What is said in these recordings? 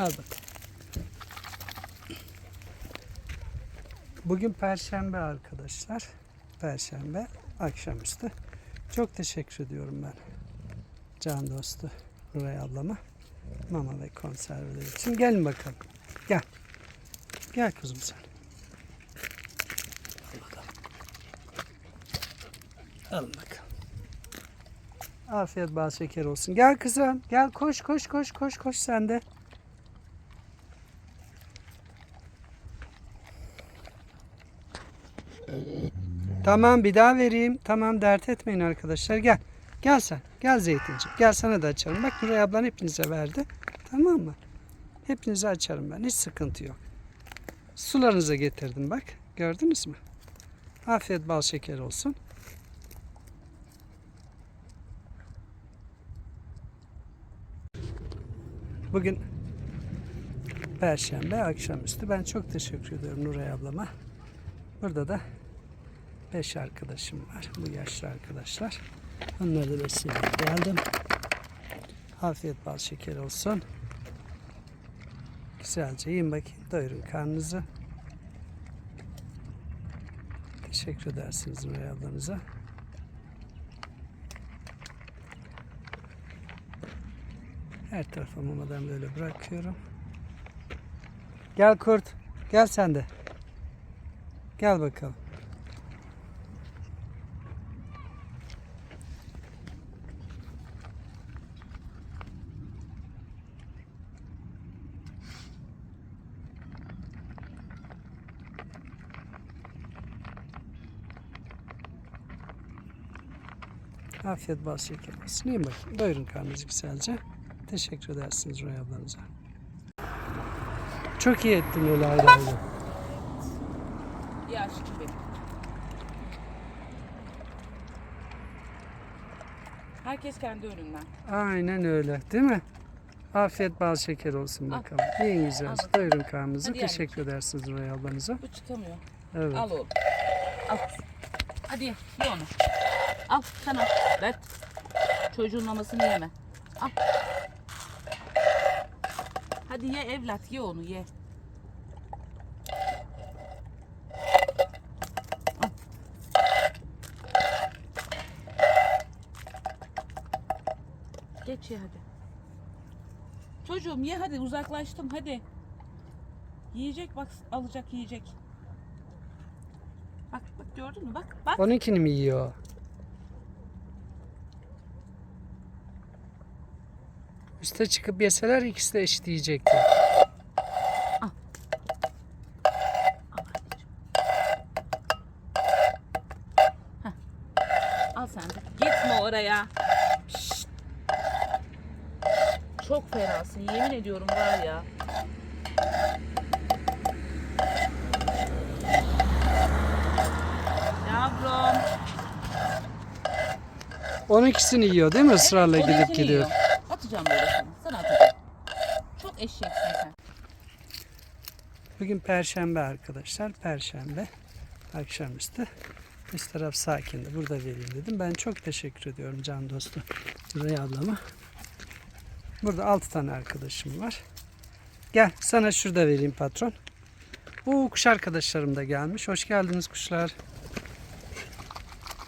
Al bakalım. Bugün Perşembe arkadaşlar. Perşembe akşamüstü. Çok teşekkür ediyorum ben. Can dostu Nuray ablama. Mama ve konserveler için. Gelin bakalım. Gel. Gel kızım sen. Al bakalım. Alın bakalım. Afiyet bal şeker olsun. Gel kızım. Gel koş koş koş koş koş sen de. Tamam bir daha vereyim. Tamam dert etmeyin arkadaşlar. Gel. Gel sen. Gel Zeytinciğim. Gel sana da açarım. Bak Nuray ablan hepinize verdi. Tamam mı? Hepinize açarım ben. Hiç sıkıntı yok. Sularınıza getirdim bak. Gördünüz mü? Afiyet bal şeker olsun. Bugün Perşembe akşamüstü. Ben çok teşekkür ediyorum Nuray ablama. Burada da beş arkadaşım var. Bu yaşlı arkadaşlar. Onları da besleyip geldim. Afiyet bal şeker olsun. Güzelce yiyin bakayım. Doyurun karnınızı. Teşekkür edersiniz Nuray ablanıza. Her tarafa mamadan böyle bırakıyorum. Gel kurt. Gel sen de. Gel bakalım. Afiyet bal şeker olsun. Yiyin bakayım. Doyurun karnınızı güzelce. Teşekkür edersiniz Roy ablanıza. Çok iyi ettin öyle ayrı ayrı. Yaş gibi. Herkes kendi önünden. Aynen öyle değil mi? Afiyet bal şeker olsun Al. bakalım. Yiyin güzelce. Doyurun karnınızı. Hadi Teşekkür edersiniz Roy ablanıza. Bu çıkamıyor. Evet. Al oğlum. Al. Hadi ye, ye onu. Al sen al. Ver. Çocuğun mamasını yeme. Al. Hadi ye evlat ye onu ye. Al. Geç ye hadi. Çocuğum ye hadi uzaklaştım hadi. Yiyecek bak alacak yiyecek. Bak bak gördün mü bak bak. Onunkini mi yiyor? Üste çıkıp yeseler ikisi de eşit yiyecekti. Al sen de. Gitme oraya. Şşt. Çok fenasın yemin ediyorum var ya. Yavrum. Onunkisini yiyor değil mi? Israrla gidip gidiyor. yiyor. Atacağım böyle sana. Sana atacağım. Çok eşeksin sen. Bugün Perşembe arkadaşlar. Perşembe akşamüstü. Üst taraf sakindi. Burada vereyim dedim. Ben çok teşekkür ediyorum can dostu Nuray ablama. Burada 6 tane arkadaşım var. Gel sana şurada vereyim patron. Oo kuş arkadaşlarım da gelmiş. Hoş geldiniz kuşlar.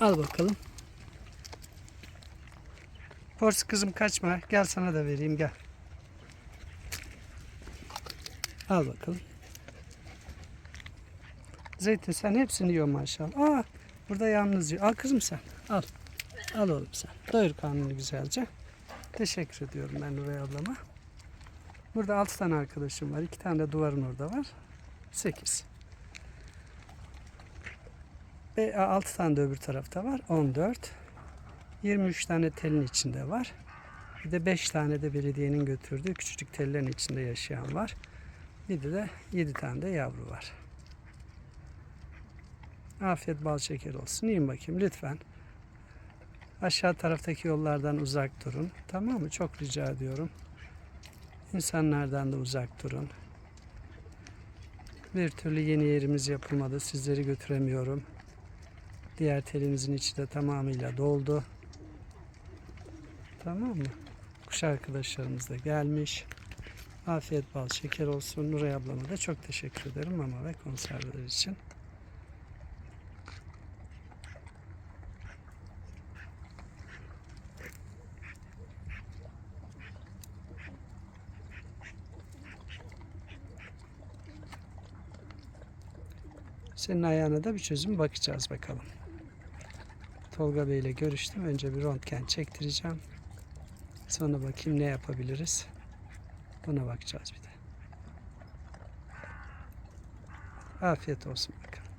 Al bakalım. Pors kızım kaçma. Gel sana da vereyim gel. Al bakalım. Zeytin sen hepsini yiyor maşallah. Aa, burada yalnız yiyor. Al kızım sen. Al. Al oğlum sen. Doyur karnını güzelce. Teşekkür ediyorum ben Nuray ablama. Burada 6 tane arkadaşım var. 2 tane de duvarın orada var. 8. Ve 6 tane de öbür tarafta var. 14. 23 tane telin içinde var. Bir de 5 tane de belediyenin götürdüğü küçücük tellerin içinde yaşayan var. Bir de, de 7 tane de yavru var. Afiyet bal şeker olsun. Yiyin bakayım lütfen. Aşağı taraftaki yollardan uzak durun. Tamam mı? Çok rica ediyorum. İnsanlardan da uzak durun. Bir türlü yeni yerimiz yapılmadı. Sizleri götüremiyorum. Diğer telimizin içi de tamamıyla doldu. Tamam mı? Kuş arkadaşlarımız da gelmiş. Afiyet bal şeker olsun. Nuray ablama da çok teşekkür ederim mama ve konserveler için. Senin ayağına da bir çözüm bakacağız bakalım. Tolga Bey ile görüştüm. Önce bir röntgen çektireceğim. Sonra bakayım ne yapabiliriz. Buna bakacağız bir de. Afiyet olsun bakalım.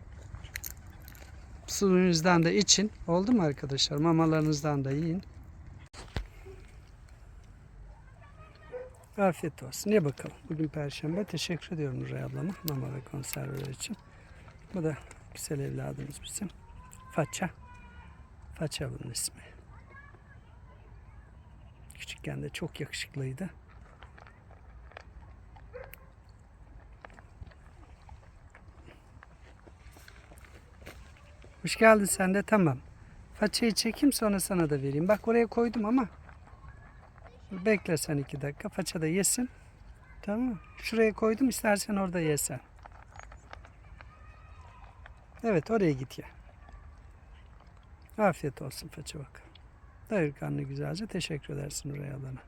Suyunuzdan da için. Oldu mu arkadaşlar? Mamalarınızdan da yiyin. Afiyet olsun. Ne bakalım. Bugün Perşembe. Teşekkür ediyorum Nuray ablama. Mama ve konserveler için. Bu da güzel evladımız bizim. Faça. Faça bunun ismi. Küçükken de çok yakışıklıydı. Hoş geldin sen de tamam. Façayı çekeyim sonra sana da vereyim. Bak oraya koydum ama. Bekle sen iki dakika. Faça da yesin. Tamam? Şuraya koydum istersen orada yesen. Evet oraya git ya. Afiyet olsun faça bak. Doyur karnı güzelce. Teşekkür edersin oraya alana.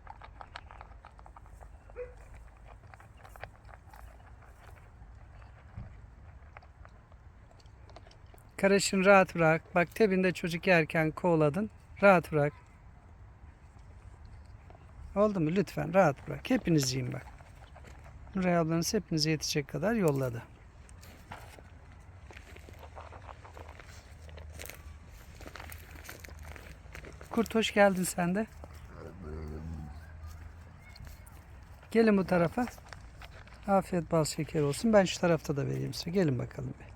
Karışın rahat bırak. Bak tebinde çocuk yerken kovaladın. Rahat bırak. Oldu mu? Lütfen rahat bırak. Hepiniz yiyin bak. Nuray ablanız hepinize yetecek kadar yolladı. Kurt hoş geldin sen de. Gelin bu tarafa. Afiyet bal şeker olsun. Ben şu tarafta da vereyim size. Gelin bakalım bir.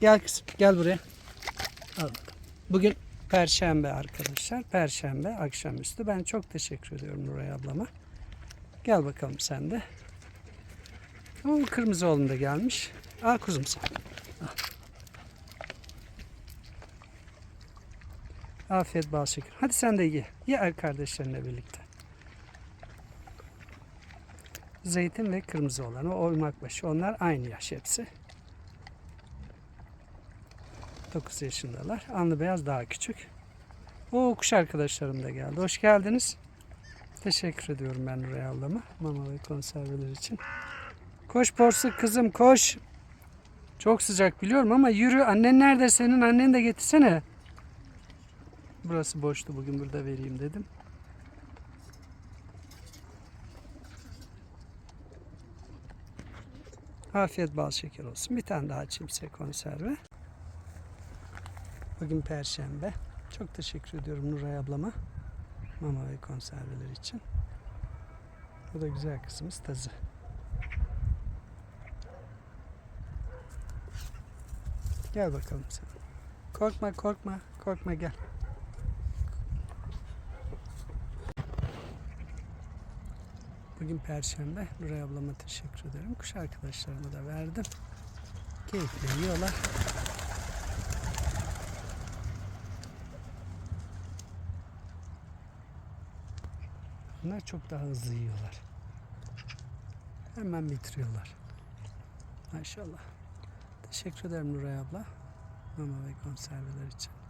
Gel kızım. Gel buraya. Al. Bugün Perşembe arkadaşlar. Perşembe akşamüstü. Ben çok teşekkür ediyorum Nuray ablama. Gel bakalım sen de. O kırmızı oğlum da gelmiş. Al kuzum sen. Afiyet bal şeker. Hadi sen de ye. Ye er kardeşlerinle birlikte. Zeytin ve kırmızı olan o oymak başı. Onlar aynı yaş hepsi. 9 yaşındalar. Anlı beyaz daha küçük. O kuş arkadaşlarım da geldi. Hoş geldiniz. Teşekkür ediyorum ben Nuray ablama. Mama ve konserveler için. Koş porsuk kızım koş. Çok sıcak biliyorum ama yürü. Annen nerede senin? Anneni de getirsene. Burası boştu bugün burada vereyim dedim. Afiyet bal şeker olsun. Bir tane daha çimse konserve. Bugün perşembe. Çok teşekkür ediyorum Nuray ablama. Mama ve konserveler için. Bu da güzel kızımız tazı. Gel bakalım sen. Korkma korkma korkma gel. Bugün Perşembe. Nuray ablama teşekkür ederim. Kuş arkadaşlarıma da verdim. Keyifle yiyorlar. Bunlar çok daha hızlı yiyorlar. Hemen bitiriyorlar. Maşallah. Teşekkür ederim Nuray abla. Mama ve konserveler için.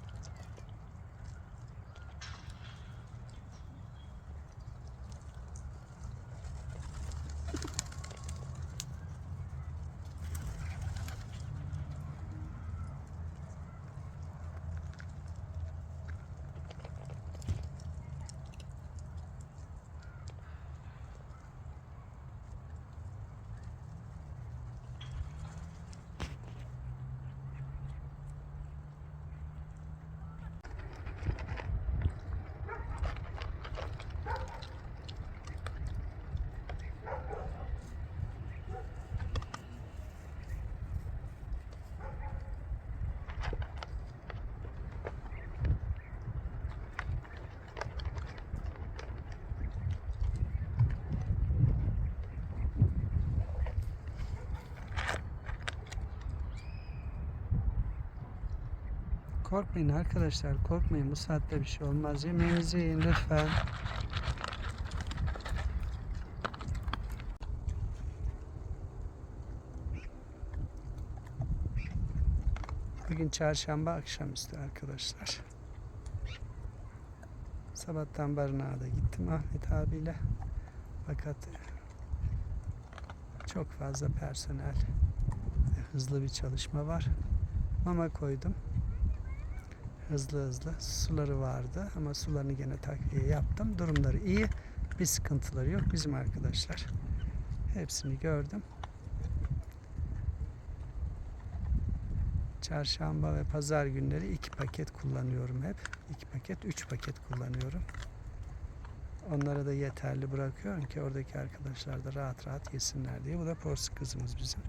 Korkmayın arkadaşlar korkmayın bu saatte bir şey olmaz. Yemeğinizi yiyin lütfen. Bugün çarşamba akşamüstü arkadaşlar. Sabahtan barınağa da gittim Ahmet abiyle. Fakat çok fazla personel hızlı bir çalışma var. Mama koydum. Hızlı hızlı. Suları vardı ama sularını gene takviye yaptım. Durumları iyi. Bir sıkıntıları yok bizim arkadaşlar. Hepsini gördüm. Çarşamba ve pazar günleri iki paket kullanıyorum hep. İki paket, üç paket kullanıyorum. Onlara da yeterli bırakıyorum ki oradaki arkadaşlar da rahat rahat yesinler diye. Bu da porsuk kızımız bizim.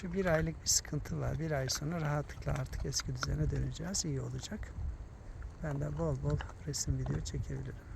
Şu bir aylık bir sıkıntı var. Bir ay sonra rahatlıkla artık eski düzene döneceğiz. İyi olacak. Ben de bol bol resim video çekebilirim.